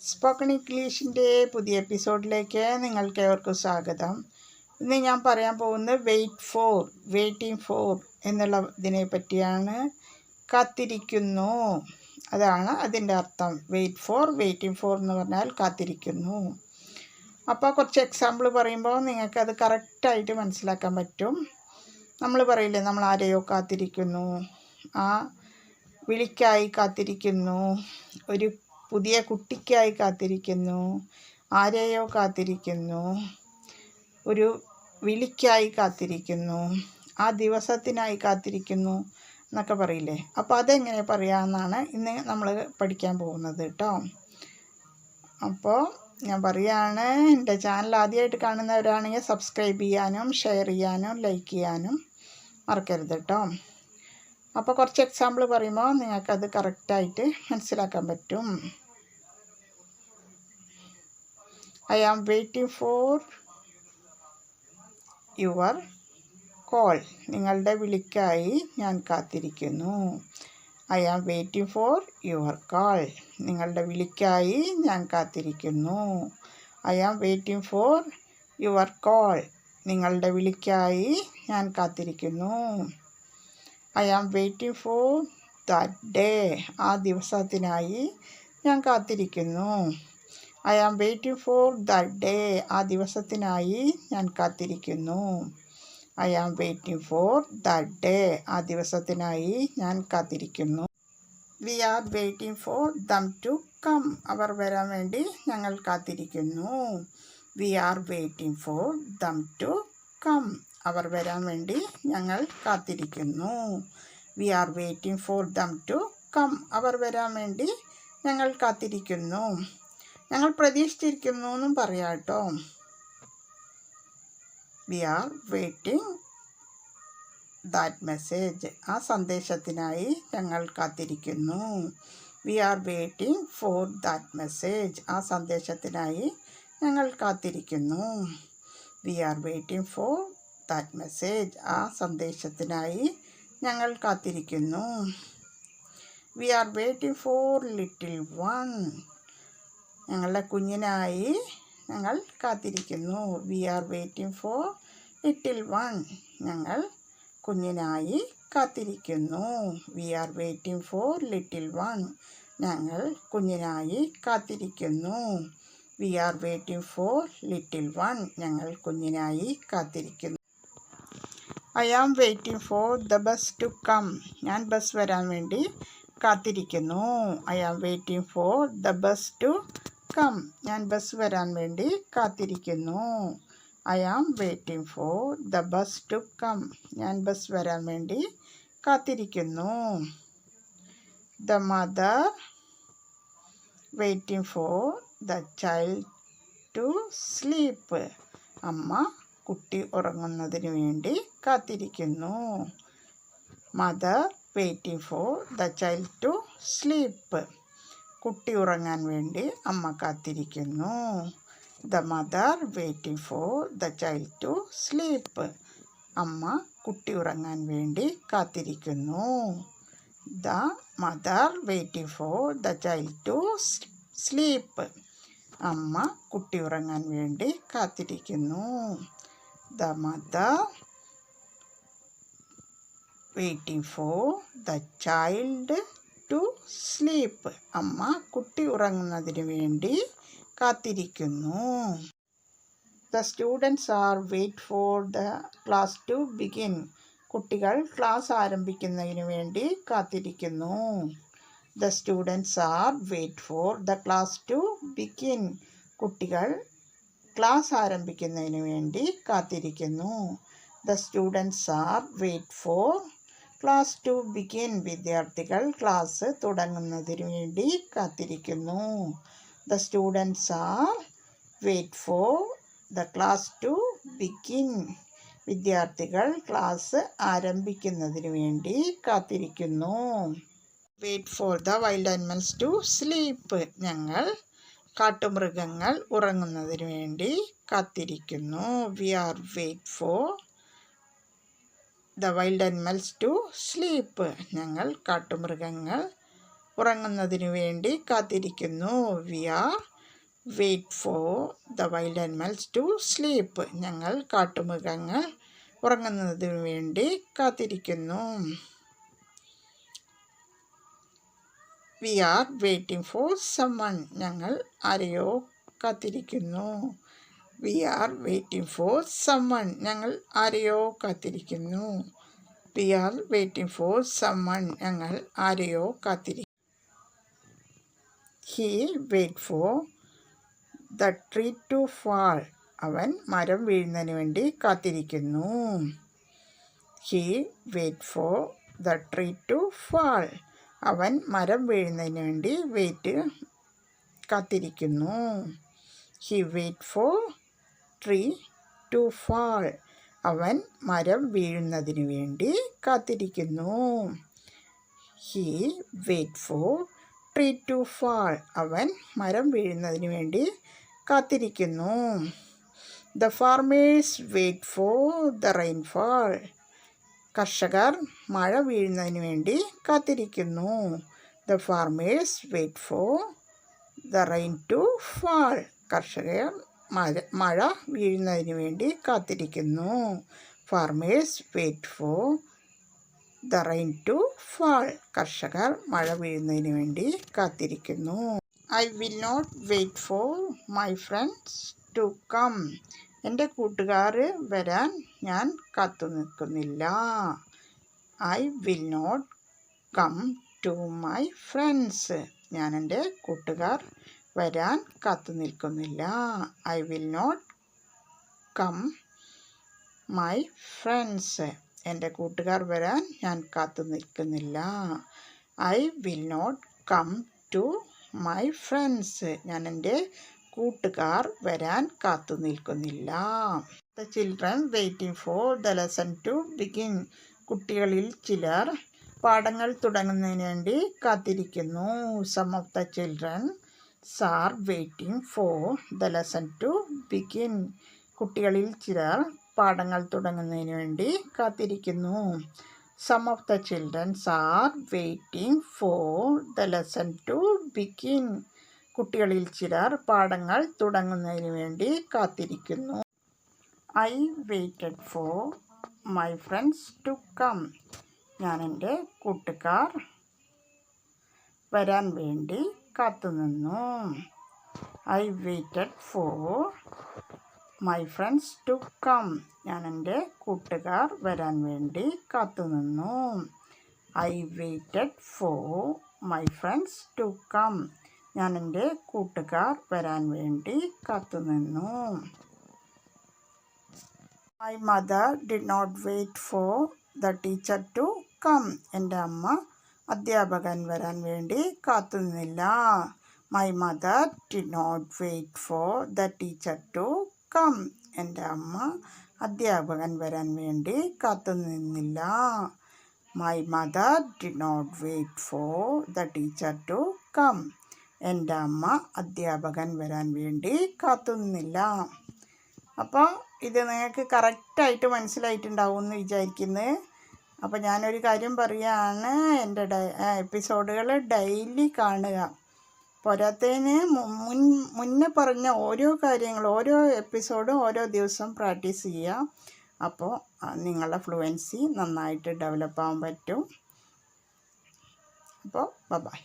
Spoken ഇംഗ്ലീഷിന്റെ പുതിയ എപ്പിസോഡിലേക്ക് നിങ്ങൾക്ക് ഏവർക്കും സ്വാഗതം. ഇന്ന് ഞാൻ പറയാൻ പോകുന്നത് വെയിറ്റ് ഫോർ വെയിറ്റിംഗ് ഫോർ എന്നുള്ള ഇതിനെ പറ്റിയാണ്. കാത്തിരിക്കുന്നു. അതാണ് അതിന്റെ അർത്ഥം. വെയിറ്റ് ഫോർ വെയിറ്റിംഗ് ഫോർ എന്ന് പറഞ്ഞാൽ കാത്തിരിക്കുന്നു. അപ്പോൾ കുറച്ച് എക്സാമ്പിൾ പറയുമ്പോൾ നിങ്ങൾക്കത് കറക്റ്റായിട്ട് മനസ്സിലാക്കാൻ പറ്റും. നമ്മൾ പറയില്ലേ നമ്മൾ ആരെയോ കാത്തിരിക്കുന്നു. ആ വിളിക്കായി കാത്തിരിക്കുന്നു. ഒരു പുതിയ കുട്ടിക്കായി കാത്തിരിക്കുന്നു. ആരെയോ കാത്തിരിക്കുന്നു. ഒരു വിളിക്കായി കാത്തിരിക്കുന്നു. ആ ദിവസത്തിനായി കാത്തിരിക്കുന്നു എന്നൊക്കെ പറയില്ലേ? അപ്പോൾ അതെങ്ങനെ പറയാമെന്നാണ് ഇന്ന് നമ്മൾ പഠിക്കാൻ പോകുന്നത് കേട്ടോ അപ്പോൾ ഞാൻ പറയുകയാണ് എന്റെ ചാനൽ ആദ്യമായിട്ട് കാണുന്നവരാണെങ്കിൽ സബ്സ്ക്രൈബ് ചെയ്യാനും ഷെയർ ചെയ്യാനും ലൈക്ക് ചെയ്യാനും മറക്കരുത് കേട്ടോ അപ്പോൾ കുറച്ച് എക്സാമ്പിൾ പറയുമ്പോൾ നിങ്ങൾക്കത് കറക്റ്റായിട്ട് മനസ്സിലാക്കാൻ പറ്റും. I am waiting for your call നിങ്ങളുടെ വിളിക്കായി ഞാൻ കാത്തിരിക്കുന്നു. I am waiting for your call നിങ്ങളുടെ വിളിക്കായി ഞാൻ കാത്തിരിക്കുന്നു. I am waiting for your call നിങ്ങളുടെ വിളിക്കായി ഞാൻ കാത്തിരിക്കുന്നു. I am waiting for that day ആ ദിവസത്തിനായി ഞാൻ കാത്തിരിക്കുന്നു. I am waiting for the day ആ ദിവസത്തിനായി ഞാൻ കാത്തിരിക്കുന്നു. I am waiting for the day ആ ദിവസത്തിനായി ഞാൻ കാത്തിരിക്കുന്നു. We are waiting for them to come അവർ വരാൻ വേണ്ടി ഞങ്ങൾ കാത്തിരിക്കുന്നു. We are waiting for them to come അവർ വരാൻ വേണ്ടി ഞങ്ങൾ കാത്തിരിക്കുന്നു. We are waiting for them to come അവർ വരാൻ വേണ്ടി ഞങ്ങൾ കാത്തിരിക്കുന്നു. ഞങ്ങൾ പ്രതീക്ഷിച്ചിരിക്കുന്നു എന്നും പറയാം കേട്ടോ. We are waiting that message ആ സന്ദേശത്തിനായി ഞങ്ങൾ കാത്തിരിക്കുന്നു. We are waiting for that message ആ സന്ദേശത്തിനായി ഞങ്ങൾ കാത്തിരിക്കുന്നു. We are waiting for that message ആ സന്ദേശത്തിനായി ഞങ്ങൾ കാത്തിരിക്കുന്നു. We are waiting for little one ഞങ്ങളുടെ കുഞ്ഞിനായി ഞങ്ങൾ കാത്തിരിക്കുന്നു. We are waiting for little one ഞങ്ങൾ കുഞ്ഞിനായി കാത്തിരിക്കുന്നു. We are waiting for little one ഞങ്ങൾ കുഞ്ഞിനായി കാത്തിരിക്കുന്നു. We are waiting for little one ഞങ്ങൾ കുഞ്ഞിനായി കാത്തിരിക്കുന്നു. I am waiting for the bus to come ഞാൻ ബസ് വരാൻ വേണ്ടി കാത്തിരിക്കുന്നു. I am waiting for the bus to come ഞാൻ ബസ് വരാൻ വേണ്ടി കാത്തിരിക്കുന്നു. I am waiting for the bus to come ഞാൻ ബസ് വരാൻ വേണ്ടി കാത്തിരിക്കുന്നു. The mother waiting for the child to sleep അമ്മ കുട്ടി ഉറങ്ങുന്നതിന് വേണ്ടി കാത്തിരിക്കുന്നു. Mother waiting for the child to sleep കുട്ടി ഉറങ്ങാൻ വേണ്ടി അമ്മ കാത്തിരിക്കുന്നു. The mother waiting for the child to sleep അമ്മ കുട്ടി ഉറങ്ങാൻ വേണ്ടി കാത്തിരിക്കുന്നു. The mother waiting for the child to sleep അമ്മ കുട്ടി ഉറങ്ങാൻ വേണ്ടി കാത്തിരിക്കുന്നു. The mother waiting for the child sleep. അമ്മ കുട്ടി ഉറങ്ങുന്നതിന് വേണ്ടി കാത്തിരിക്കുന്നു. The students are wait for the class to begin കുട്ടികൾ ക്ലാസ് ആരംഭിക്കുന്നതിന് വേണ്ടി കാത്തിരിക്കുന്നു. The students are wait for the class to begin കുട്ടികൾ ക്ലാസ് ആരംഭിക്കുന്നതിന് വേണ്ടി കാത്തിരിക്കുന്നു. The students are wait for class to begin വിദ്യാർത്ഥികൾ ക്ലാസ് തുടങ്ങുന്നതിന് വേണ്ടി കാത്തിരിക്കുന്നു. The students are wait for the class to begin വിദ്യാർത്ഥികൾ ക്ലാസ് ആരംഭിക്കുന്നതിന് വേണ്ടി കാത്തിരിക്കുന്നു. Wait for the wild animals to sleep ഞങ്ങൾ കാട്ടുമൃഗങ്ങൾ ഉറങ്ങുന്നതിന് വേണ്ടി കാത്തിരിക്കുന്നു. We are wait for the wild animals to sleep. ഞങ്ങൾ കാട്ടുമൃഗങ്ങൾ ഉറങ്ങുന്നതിനു വേണ്ടി കാത്തിരിക്കുന്നു. We are wait for the wild animals to sleep. ഞങ്ങൾ കാട്ടുമൃഗങ്ങൾ ഉറങ്ങുന്നതിനു വേണ്ടി കാത്തിരിക്കുന്നു. We are waiting for someone. ഞങ്ങൾ ആരെയോ കാത്തിരിക്കുന്നു. We are waiting for someone ഞങ്ങൾ ആരെയോ കാത്തിരിക്കുന്നു. We are waiting for someone ഞങ്ങൾ ആരെയോ കാത്തിരിക്കുന്നു he wait for the tree to fall അവൻ മരം വീഴുന്നതിന് വേണ്ടി കാത്തിരിക്കുന്നു. He wait for the tree to fall അവൻ മരം വീഴുന്നതിന് വേണ്ടി വെയിറ്റ് കാത്തിരിക്കുന്നു. He wait for tree to fall. അവൻ മരം വീഴുന്നതിന് വേണ്ടി കാത്തിരിക്കുന്നു. He wait for tree to fall. അവൻ മരം വീഴുന്നതിന് വേണ്ടി കാത്തിരിക്കുന്നു. The farmers wait for the rainfall. കർഷകർ മഴ വീഴുന്നതിന് വേണ്ടി കാത്തിരിക്കുന്നു. The farmers wait for the rain to fall. കർഷകർ മഴ മഴ വീഴുന്നതിന് വേണ്ടി കാത്തിരിക്കുന്നു. Farmers wait for the rain to fall. കർഷകർ മഴ വീഴുന്നതിന് വേണ്ടി കാത്തിരിക്കുന്നു. I will not wait for my friends to come. എന്റെ കൂട്ടുകാർ വരാൻ ഞാൻ കാത്തു നിൽക്കുന്നില്ല. I will not come to my friends. ഞാൻ എന്റെ കൂട്ടുകാർ വരാൻ കാത്തു നിൽക്കുന്നില്ല. I will not come my friends എന്റെ കൂട്ടുകാർ വരാൻ ഞാൻ കാത്തു നിൽക്കുന്നില്ല. I will not come to my friends ഞാൻ എന്റെ കൂട്ടുകാർ വരാൻ കാത്തു നിൽക്കുന്നില്ല. The children waiting for the lesson to begin കുട്ടികളിൽ ചിലർ പാഠങ്ങൾ തുടങ്ങുന്നതിന് വേണ്ടി കാത്തിരിക്കുന്നു. Some of the children are waiting for the lesson to begin. കുട്ടികളിൽ ചിലർ പാഠങ്ങൾ തുടങ്ങുന്നതിന് വേണ്ടി കാത്തിരിക്കുന്നു. Some of the childrens are waiting for the lesson to begin. കുട്ടികളിൽ ചിലർ പാഠങ്ങൾ തുടങ്ങുന്നതിന് വേണ്ടി കാത്തിരിക്കുന്നു. I waited for my friends to come. ഞാൻ എന്റെ കൂട്ടുകാർ വരാൻ വേണ്ടി കാത്തുനിന്നു. I waited for my friends to come ഞാൻ എന്റെ കൂട്ടുകാർ വരാൻ വേണ്ടി കാത്തുനിന്നു. I waited for my friends to come ഞാൻ എന്റെ കൂട്ടുകാർ വരാൻ വേണ്ടി കാത്തുനിന്നു. My mother did not wait for the teacher to come എന്റെ അമ്മ അധ്യാപകൻ വരാൻ വേണ്ടി കാത്തുനിന്നില്ല. My mother did not wait for the teacher to come എന്റെ അമ്മ അധ്യാപകൻ വരാൻ വേണ്ടി കാത്തുനിന്നില്ല. My mother did not wait for the teacher to come എന്റെ അമ്മ അധ്യാപകൻ വരാൻ വേണ്ടി കാത്തുനിന്നില്ല. അപ്പോൾ ഇത് നിങ്ങൾക്ക് കറക്റ്റായിട്ട് മനസ്സിലായിട്ടുണ്ടാവും എന്ന് വിചാരിക്കുന്നത് അപ്പോൾ ഞാനൊരു കാര്യം പറയുകയാണ് എന്റെ എപ്പിസോഡുകൾ ഡെയിലി കാണുക. പോരാത്തതിന് മുൻ മുന്നേ പറഞ്ഞ ഓരോ കാര്യങ്ങൾ ഓരോ എപ്പിസോഡും ഓരോ ദിവസം പ്രാക്ടീസ് ചെയ്യുക. അപ്പോൾ നിങ്ങളുടെ ഫ്ലുവൻസി നന്നായിട്ട് ഡെവലപ്പ് ആവാൻ പറ്റും. അപ്പോൾ ബൈ